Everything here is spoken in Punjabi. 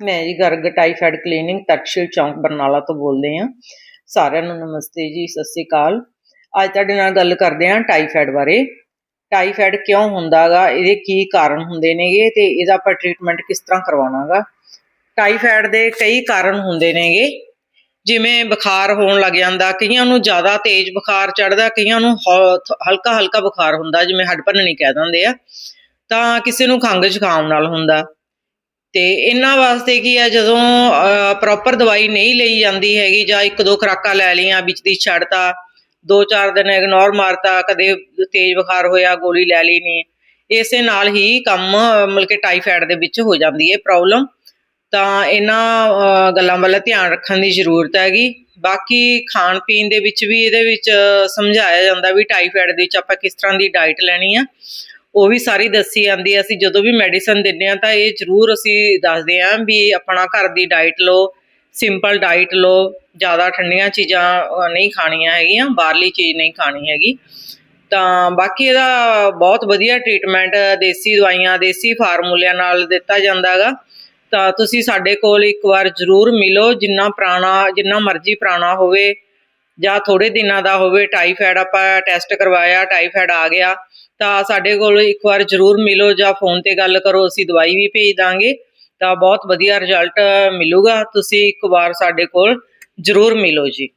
ਮੈਂ ਜੀ ਗਰਗ ਟਾਈਫਾਇਡ ਕਲੀਨਿਕ ਤਕਸ਼ੀਲ ਚੌਂਕ ਬਰਨਾਲਾ ਤੋਂ ਬੋਲਦੇ ਹਾਂ। ਸਾਰਿਆਂ ਨੂੰ ਨਮਸਤੇ ਜੀ, ਸਤਿ ਸ੍ਰੀ ਅਕਾਲ। ਅੱਜ ਤੁਹਾਡੇ ਨਾਲ ਗੱਲ ਕਰਦੇ ਹਾਂ ਟਾਈਫਾਇਡ ਬਾਰੇ। ਟਾਈਫਾਇਡ ਕਿਉਂ ਹੁੰਦਾਗਾ? ਇਹਦੇ ਕੀ ਕਾਰਨ ਹੁੰਦੇ ਨੇਗੇ ਤੇ ਇਹਦਾ ਆਪਾਂ ਟ੍ਰੀਟਮੈਂਟ ਕਿਸ ਤਰ੍ਹਾਂ ਕਰਵਾਉਣਾਗਾ? ਟਾਈਫਾਇਡ ਦੇ ਕਈ ਕਾਰਨ ਹੁੰਦੇ ਨੇਗੇ। ਜਿਵੇਂ ਬੁਖਾਰ ਹੋਣ ਲੱਗ ਜਾਂਦਾ, ਕਈਆਂ ਨੂੰ ਜ਼ਿਆਦਾ ਤੇਜ਼ ਬੁਖਾਰ ਚੜਦਾ ਕਈਆਂ ਨੂੰ ਹਲਕਾ ਹਲਕਾ ਬੁਖਾਰ ਹੁੰਦਾ, ਜਿਵੇਂ ਹੱਡ ਭੰਨਣੀ ਕਹਿ ਦਿੰਦੇ ਆ। ਤਾਂ ਕਿਸੇ ਨੂੰ ਖੰਘ ਜ਼ੁਕਾਮ ਨਾਲ ਹੁੰਦਾ। ਤੇ ਇਹਨਾਂ ਵਾਸਤੇ ਕੀ ਆ, ਜਦੋਂ ਪ੍ਰੋਪਰ ਦਵਾਈ ਨਹੀਂ ਲਈ ਜਾਂਦੀ ਹੈਗੀ ਜਾਂ ਇੱਕ ਦੋ ਖੁਰਾਕਾਂ ਲੈ ਲਈਆਂ ਵਿੱਚ ਦੀ ਛੱਡਤਾ, ਦੋ ਚਾਰ ਦਿਨ ਇਗਨੋਰ ਮਾਰਤਾ, ਕਦੇ ਤੇਜ਼ ਬੁਖਾਰ ਹੋਇਆ, ਗੋਲੀ ਲੈ ਲਈ ਨਹੀਂ ਇਸੇ ਨਾਲ ਹੀ ਕੰਮ, ਮਤਲਬ ਕਿ ਟਾਈਫਾਇਡ ਦੇ ਵਿੱਚ ਹੋ ਜਾਂਦੀ ਹੈ ਪ੍ਰੋਬਲਮ ਤਾਂ ਇਹਨਾਂ ਗੱਲਾਂ ਵੱਲ ਧਿਆਨ ਰੱਖਣ ਦੀ ਜ਼ਰੂਰਤ ਹੈਗੀ। ਬਾਕੀ ਖਾਣ ਪੀਣ ਦੇ ਵਿੱਚ ਵੀ ਇਹਦੇ ਵਿੱਚ ਸਮਝਾਇਆ ਜਾਂਦਾ ਵੀ ਟਾਈਫਾਇਡ ਦੇ ਵਿੱਚ ਆਪਾਂ ਕਿਸ ਤਰ੍ਹਾਂ ਦੀ ਡਾਈਟ ਲੈਣੀ ਆ। ਉਹ ਵੀ ਸਾਰੀ ਦੱਸੀ ਜਾਂਦੀ ਹੈ, ਅਸੀਂ ਜਦੋਂ ਵੀ ਮੈਡੀਸਨ ਦਿੰਦੇ ਆ ਤਾਂ ਇਹ ਜ਼ਰੂਰ ਅਸੀਂ ਦੱਸਦੇ ਆ ਵੀ ਆਪਣਾ ਘਰ ਦੀ ਡਾਈਟ ਲਓ ਸਿੰਪਲ ਡਾਈਟ ਲਓ, ਜ਼ਿਆਦਾ ਠੰਡੀਆਂ ਚੀਜ਼ਾਂ ਨਹੀਂ ਖਾਣੀਆਂ ਹੈਗੀਆਂ, ਬਾਹਰਲੀ ਚੀਜ਼ ਨਹੀਂ ਖਾਣੀ ਹੈਗੀ। ਤਾਂ ਬਾਕੀ ਇਹਦਾ ਬਹੁਤ ਵਧੀਆ ਟ੍ਰੀਟਮੈਂਟ ਦੇਸੀ ਦਵਾਈਆਂ, ਦੇਸੀ ਫਾਰਮੂਲਿਆਂ ਨਾਲ ਦਿੱਤਾ ਜਾਂਦਾ ਜਾਂਦਾਗਾ ਤਾਂ ਤੁਸੀਂ ਸਾਡੇ ਕੋਲ ਇੱਕ ਵਾਰ ਜ਼ਰੂਰ ਮਿਲੋ, ਜਿੰਨਾ ਪੁਰਾਣਾ, ਜਿੰਨਾ ਮਰਜ਼ੀ ਪੁਰਾਣਾ ਹੋਵੇ। ਜਾਂ ਥੋੜੇ ਦਿਨਾਂ ਦਾ ਹੋਵੇ ਟਾਈਫਾਇਡ ਆਪਾਂ ਟੈਸਟ ਕਰਵਾਇਆ ਟਾਈਫਾਇਡ ਆ ਗਿਆ, ਤਾਂ ਸਾਡੇ ਕੋਲ ਇੱਕ ਵਾਰ ਜ਼ਰੂਰ ਮਿਲੋ ਜਾਂ ਫੋਨ ਤੇ ਗੱਲ ਕਰੋ, ਅਸੀਂ ਦਵਾਈ ਵੀ ਭੇਜ ਦਾਂਗੇ, ਤਾਂ ਬਹੁਤ ਵਧੀਆ ਰਿਜ਼ਲਟ ਮਿਲੂਗਾ, ਤੁਸੀਂ ਇੱਕ ਵਾਰ ਸਾਡੇ ਕੋਲ ਜ਼ਰੂਰ ਮਿਲੋ ਜੀ।